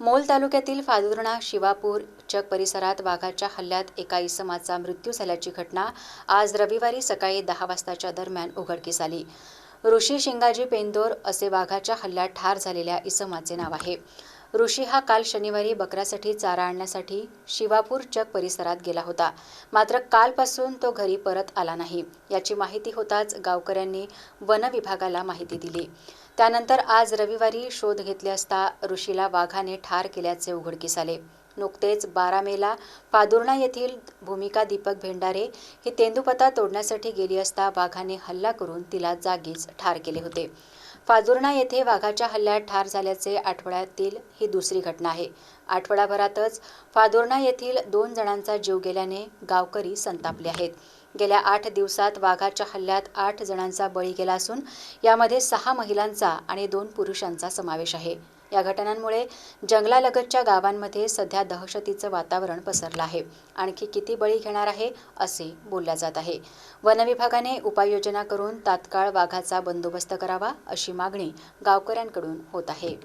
मोल तालुक्यातील फादुर्णा शिवापूर चक परिसरात वाघाच्या हल्ल्यात एका इसमाचा मृत्यू झाल्याची घटना आज रविवारी सकाळी दहा वाजताच्या दरम्यान उघडकीस आली. ऋषी शिंगाजी पेंदोर असे वाघाच्या हल्ल्यात ठार झालेल्या इसमाचे नाव आहे. ऋषी हा काल शनिवारी बकऱ्यासाठी चारा आणण्यासाठी शिवापूर चक परिसरात गेला होता. मात्र कालपासून तो घरी परत आला नाही. याची माहिती होताच गावकऱ्यांनी वन विभागाला माहिती दिली. त्यानंतर आज रविवारी शोध घेतले असता ऋषीला वाघाने ठार केल्याचे उघडकीस आले. नुकतेच बारा मेला पादुर्णा येथील भूमिका दीपक भेंडारे ही तेंदुपत्ता तोडण्यासाठी गेली असता वाघाने हल्ला करून तिला जागीच ठार केले होते. फाजुर्णा येथे वाघाच्या हल्ल्यात ठार झाल्याचे आठवड्यातील ही दुसरी घटना आहे. आठवडाभरातच फादुर्णा येथील दोन जणांचा जीव गेल्याने गावकरी संतापले आहेत. गेल्या आठ दिवसात वाघाच्या हल्ल्यात आठ जणांचा बळी गेला असून यामध्ये सहा महिलांचा आणि दोन पुरुषांचा समावेश आहे. या घटनांमुळे जंगलालगतच्या गावांमध्ये सध्या दहशतीचं वातावरण पसरलं आहे. आणखी किती बळी घेणार आहे असे बोलल्या जात आहे. वनविभागाने उपाययोजना करून तात्काळ वाघाचा बंदोबस्त करावा अशी मागणी गावकऱ्यांकडून होत आहे.